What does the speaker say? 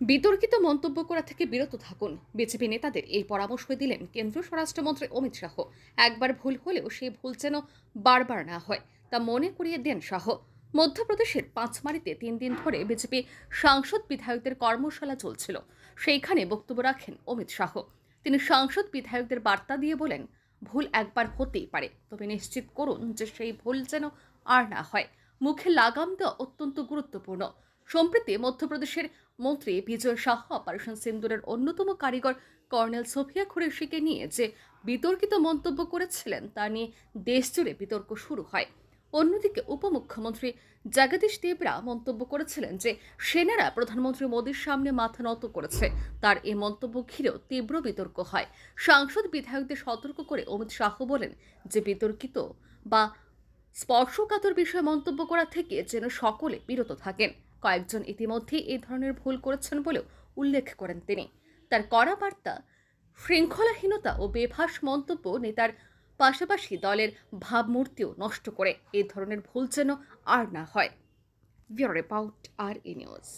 বিতর্কিত মন্তব্য করা থেকে বিরত থাকুন। বিজেপি নেতাদের এই পরামর্শ দিলেন কেন্দ্রীয় স্বরাষ্ট্রমন্ত্রী অমিত শাহ। একবার ভুল হলেও সেই ভুল যেন বারবার না হয়, তা মনে করিয়ে দেন শাহ। মধ্যপ্রদেশের পাঁচমারিতে তিন দিন ধরে বিজেপি সাংসদ বিধায়কদের কর্মশালা চলছিল। সেইখানে বক্তব্য রাখেন অমিত শাহ। তিনি সাংসদ বিধায়কদের বার্তা দিয়ে বলেন, ভুল একবার হতেই পারে। তবে নিশ্চিত করুন যে সেই ভুল যেন আর না হয়। মুখে লাগাম দেওয়া অত্যন্ত গুরুত্বপূর্ণ। সম্প্রতি মধ্যপ্রদেশের মন্ত্রী বিজয় শাহ অপারেশন সিন্দুরের অন্যতম কারিগর কর্নেল সোফিয়া খুরেশিকে নিয়ে যে বিতর্কিত মন্তব্য করেছিলেন, তা নিয়ে দেশজুড়ে বিতর্ক শুরু হয়। অন্যদিকে উপমুখ্যমন্ত্রী জগদীশ দেবরা মন্তব্য করেছিলেন যে সেনারা প্রধানমন্ত্রী মোদীর সামনে মাথা নত করেছে। তার এই মন্তব্য ঘিরেও তীব্র বিতর্ক হয়। সাংসদ বিধায়কদের সতর্ক করে অমিত শাহ বলেন যে বিতর্কিত বা স্পর্শকাতর বিষয়ে মন্তব্য করা থেকে যেন সকলে বিরত থাকেন। কয়েকজন ইতিমধ্যেই এই ধরনের ভুল করেছেন বলেও উল্লেখ করেন তিনি। তার কড়া বার্তা, শৃঙ্খলাহীনতা ও বেভাস মন্তব্য নেতার পাশাপাশি দলের ভাবমূর্তিও নষ্ট করে এ ধরনের ভুল যেন আর না হয়। ব্যুরো রিপোর্ট, আর ই নিউজ।